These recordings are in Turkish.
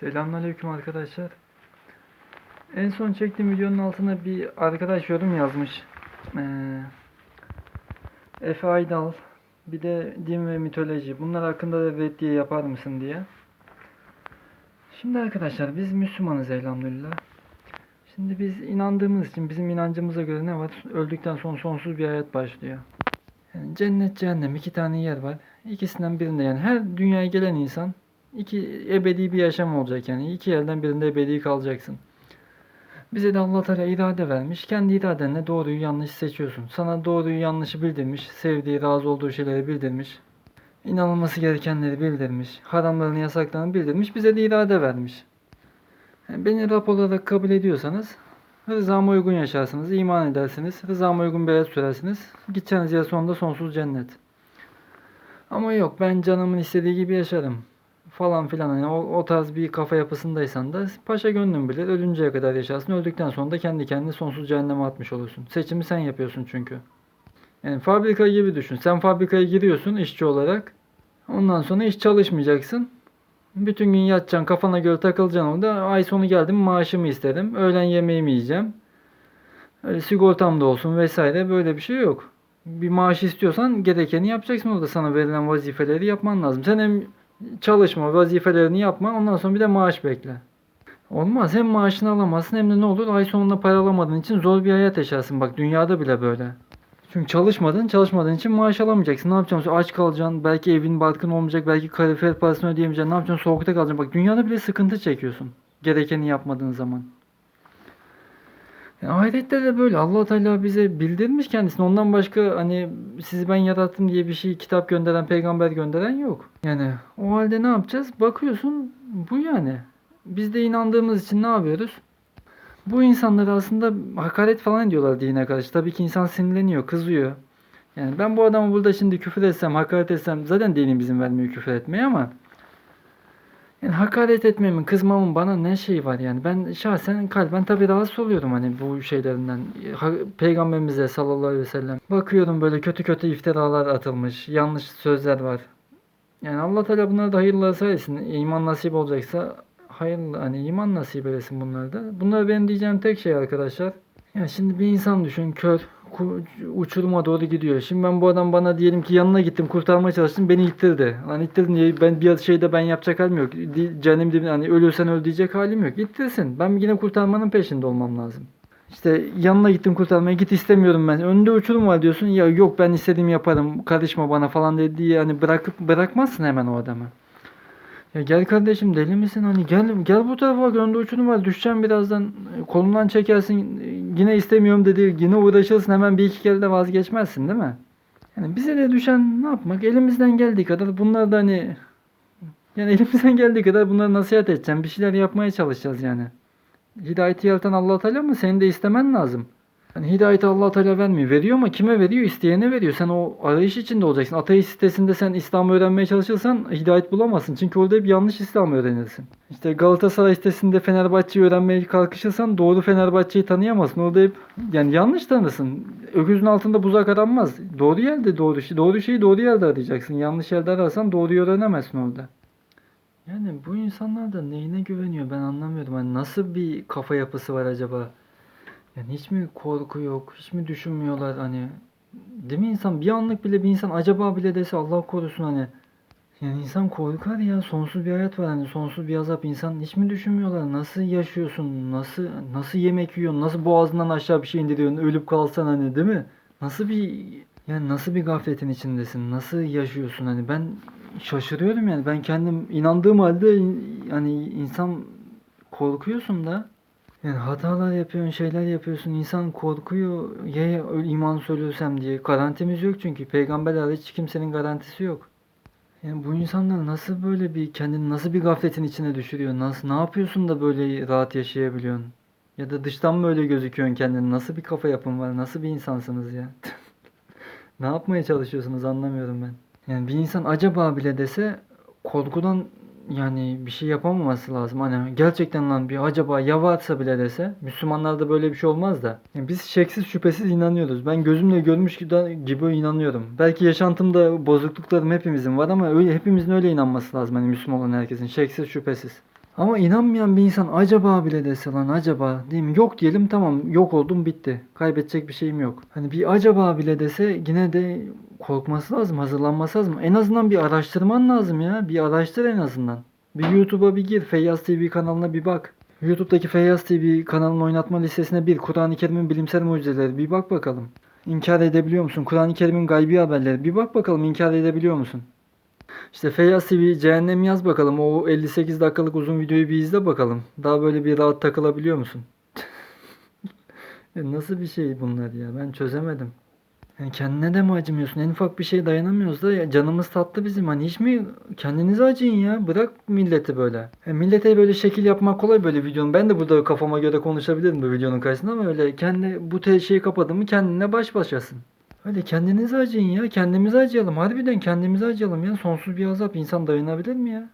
Selamünaleyküm arkadaşlar. En son çektiğim videonun altına bir arkadaş yorum yazmış. Ee, Efe Aydal, bir de din ve mitoloji. Bunlar hakkında da reddiye yapar mısın diye. Şimdi arkadaşlar biz Müslümanız elhamdülillah. Şimdi biz inandığımız için bizim inancımıza göre ne var? Öldükten sonra sonsuz bir hayat başlıyor. Yani cennet cehennem iki tane yer var. İkisinden birinde yani her dünyaya gelen insan iki ebedi bir yaşam olacak yani. iki yerden birinde ebedi kalacaksın. Bize de Allah Teala irade vermiş. Kendi iradenle doğruyu yanlışı seçiyorsun. Sana doğruyu yanlışı bildirmiş. Sevdiği, razı olduğu şeyleri bildirmiş. İnanılması gerekenleri bildirmiş. Haramlarını, yasaklarını bildirmiş. Bize de irade vermiş. Yani beni Rab olarak kabul ediyorsanız rızama uygun yaşarsınız, iman edersiniz. Rızama uygun bir hayat sürersiniz. Gideceğiniz yer sonunda sonsuz cennet. Ama yok ben canımın istediği gibi yaşarım falan filan hani o, o tarz bir kafa yapısındaysan da paşa gönlün bilir ölünceye kadar yaşarsın öldükten sonra da kendi kendini sonsuz cehenneme atmış olursun. Seçimi sen yapıyorsun çünkü. Yani fabrika gibi düşün. Sen fabrikaya giriyorsun işçi olarak. Ondan sonra hiç çalışmayacaksın. Bütün gün yatacaksın kafana göre takılacaksın orada. Ay sonu geldi mi maaşımı isterim. Öğlen yemeğimi yiyeceğim. Öyle sigortam da olsun vesaire böyle bir şey yok. Bir maaş istiyorsan gerekeni yapacaksın orada sana verilen vazifeleri yapman lazım. Sen hem çalışma, vazifelerini yapma. Ondan sonra bir de maaş bekle. Olmaz. Hem maaşını alamazsın hem de ne olur? Ay sonunda para alamadığın için zor bir hayat yaşarsın. Bak dünyada bile böyle. Çünkü çalışmadın, çalışmadığın için maaş alamayacaksın. Ne yapacaksın? Aç kalacaksın. Belki evin barkın olmayacak. Belki kalifiye parasını ödeyemeyeceksin. Ne yapacaksın? Soğukta kalacaksın. Bak dünyada bile sıkıntı çekiyorsun. Gerekeni yapmadığın zaman. Yani ahirette de böyle. allah Teala bize bildirmiş kendisini. Ondan başka hani sizi ben yarattım diye bir şey kitap gönderen, peygamber gönderen yok. Yani o halde ne yapacağız? Bakıyorsun bu yani. Biz de inandığımız için ne yapıyoruz? Bu insanları aslında hakaret falan ediyorlar dine karşı. Tabii ki insan sinirleniyor, kızıyor. Yani ben bu adamı burada şimdi küfür etsem, hakaret etsem zaten dinim izin vermiyor küfür etmeye ama yani hakaret etmemin, kızmamın bana ne şey var yani. Ben şahsen kalben tabii rahatsız oluyorum hani bu şeylerinden. Peygamberimize sallallahu aleyhi ve sellem. Bakıyorum böyle kötü kötü iftiralar atılmış, yanlış sözler var. Yani Allah Teala bunları da hayırlı sayesın. İman nasip olacaksa hayırlı hani iman nasip eylesin bunları da. Bunlar benim diyeceğim tek şey arkadaşlar. Ya şimdi bir insan düşün kör uçuruma doğru gidiyor. Şimdi ben bu adam bana diyelim ki yanına gittim kurtarmaya çalıştım beni ittirdi. Lan ittirdin diye ben bir şeyde ben yapacak halim yok. Cehennem dibine hani ölürsen öl diyecek halim yok. İttirsin. Ben yine kurtarmanın peşinde olmam lazım. İşte yanına gittim kurtarmaya git istemiyorum ben. Önünde uçurum var diyorsun. Ya yok ben istediğimi yaparım. Karışma bana falan dediği yani bırakıp bırakmazsın hemen o adamı. Ya gel kardeşim deli misin hani gel gel bu tarafa bak önde uçurum var düşeceğim birazdan kolundan çekersin yine istemiyorum dedi yine uğraşırsın hemen bir iki kere de vazgeçmezsin değil mi? Yani bize de düşen ne yapmak elimizden geldiği kadar bunlar da hani yani elimizden geldiği kadar bunları nasihat edeceğim bir şeyler yapmaya çalışacağız yani. Hidayeti yaratan Allah Teala mı? Senin de istemen lazım. Hani hidayeti Allah Teala vermiyor. Veriyor ama kime veriyor? İsteyene veriyor. Sen o arayış içinde olacaksın. Ateist sitesinde sen İslam'ı öğrenmeye çalışırsan hidayet bulamazsın. Çünkü orada hep yanlış İslam öğrenirsin. İşte Galatasaray sitesinde Fenerbahçe'yi öğrenmeye kalkışırsan doğru Fenerbahçe'yi tanıyamazsın. Orada hep yani yanlış tanırsın. Öküzün altında buzak aranmaz. Doğru yerde doğru şey. Doğru şeyi doğru yerde arayacaksın. Yanlış yerde ararsan doğruyu öğrenemezsin orada. Yani bu insanlar da neyine güveniyor ben anlamıyorum. Hani nasıl bir kafa yapısı var acaba? Yani hiç mi korku yok, hiç mi düşünmüyorlar? Hani? Değil mi insan? Bir anlık bile bir insan acaba bile dese Allah korusun hani. Yani insan korkar ya sonsuz bir hayat var. Hani sonsuz bir azap. İnsan hiç mi düşünmüyorlar? Nasıl yaşıyorsun? Nasıl nasıl yemek yiyorsun? Nasıl boğazından aşağı bir şey indiriyorsun? Ölüp kalsan hani değil mi? Nasıl bir yani nasıl bir gafletin içindesin? Nasıl yaşıyorsun? Hani ben şaşırıyorum yani. Ben kendim inandığım halde yani insan korkuyorsun da. Yani hatalar yapıyorsun, şeyler yapıyorsun. İnsan korkuyor. Ya iman söylüyorsam diye. Garantimiz yok çünkü. Peygamber hariç kimsenin garantisi yok. Yani bu insanlar nasıl böyle bir kendini nasıl bir gafletin içine düşürüyor? Nasıl ne yapıyorsun da böyle rahat yaşayabiliyorsun? Ya da dıştan mı öyle gözüküyorsun kendini? Nasıl bir kafa yapın var? Nasıl bir insansınız ya? Ne yapmaya çalışıyorsunuz anlamıyorum ben. Yani bir insan acaba bile dese korkudan yani bir şey yapamaması lazım. Hani gerçekten lan bir acaba ya varsa bile dese Müslümanlarda böyle bir şey olmaz da. Yani biz şeksiz şüphesiz inanıyoruz. Ben gözümle görmüş gibi, inanıyorum. Belki yaşantımda bozukluklarım hepimizin var ama öyle hepimizin öyle inanması lazım. Hani Müslüman olan herkesin şeksiz şüphesiz. Ama inanmayan bir insan acaba bile dese lan acaba değil mi? Yok diyelim tamam yok oldum bitti. Kaybedecek bir şeyim yok. Hani bir acaba bile dese yine de korkması lazım, hazırlanması lazım. En azından bir araştırman lazım ya. Bir araştır en azından. Bir YouTube'a bir gir. Feyyaz TV kanalına bir bak. YouTube'daki Feyyaz TV kanalının oynatma listesine bir Kur'an-ı Kerim'in bilimsel mucizeleri bir bak bakalım. İnkar edebiliyor musun? Kur'an-ı Kerim'in gaybi haberleri bir bak bakalım inkar edebiliyor musun? İşte Feyyaz TV cehennem yaz bakalım. O 58 dakikalık uzun videoyu bir izle bakalım. Daha böyle bir rahat takılabiliyor musun? Nasıl bir şey bunlar ya? Ben çözemedim. Yani kendine de mi acımıyorsun? En ufak bir şey dayanamıyoruz da canımız tatlı bizim. Hani hiç mi kendinize acıyın ya? Bırak milleti böyle. Ya millete böyle şekil yapmak kolay böyle videonun. Ben de burada kafama göre konuşabilirim bu videonun karşısında ama öyle kendi bu şeyi kapadın mı kendine baş başasın. Öyle kendinize acıyın ya. Kendimize acıyalım. Harbiden kendimize acıyalım ya. Sonsuz bir azap. insan dayanabilir mi ya?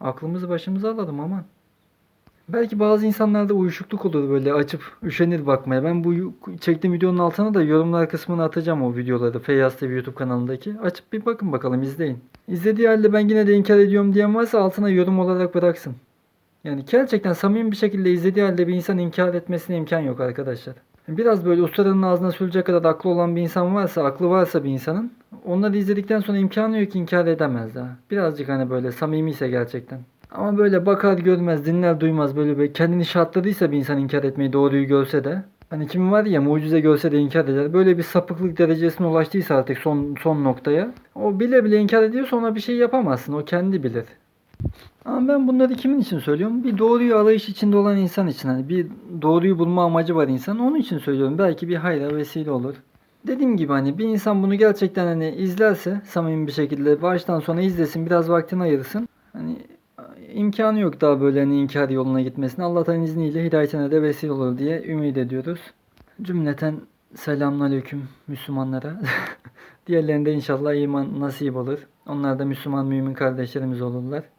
Aklımızı başımıza alalım aman. Belki bazı insanlarda uyuşukluk olur böyle açıp üşenir bakmaya. Ben bu çektiğim videonun altına da yorumlar kısmına atacağım o videoları. Feyyaz TV YouTube kanalındaki. Açıp bir bakın bakalım izleyin. İzlediği halde ben yine de inkar ediyorum diyen varsa altına yorum olarak bıraksın. Yani gerçekten samimi bir şekilde izlediği halde bir insan inkar etmesine imkan yok arkadaşlar. Biraz böyle ustanın ağzına sürecek kadar aklı olan bir insan varsa, aklı varsa bir insanın onları izledikten sonra imkanı yok inkar edemez daha. Birazcık hani böyle samimiyse gerçekten. Ama böyle bakar görmez, dinler duymaz böyle, böyle kendini şartladıysa bir insan inkar etmeyi doğruyu görse de hani kim var ya mucize görse de inkar eder. Böyle bir sapıklık derecesine ulaştıysa artık son son noktaya o bile bile inkar ediyorsa ona bir şey yapamazsın. O kendi bilir. Ama ben bunları kimin için söylüyorum? Bir doğruyu arayış içinde olan insan için. Hani bir doğruyu bulma amacı var insanın. Onun için söylüyorum. Belki bir hayra vesile olur. Dediğim gibi hani bir insan bunu gerçekten hani izlerse samimi bir şekilde baştan sona izlesin biraz vaktini ayırsın. Hani imkanı yok daha böyle hani inkar yoluna gitmesine. Allah'tan izniyle hidayetine de vesile olur diye ümit ediyoruz. Cümleten selamünaleyküm Müslümanlara. Diğerlerinde inşallah iman nasip olur. Onlar da Müslüman mümin kardeşlerimiz olurlar.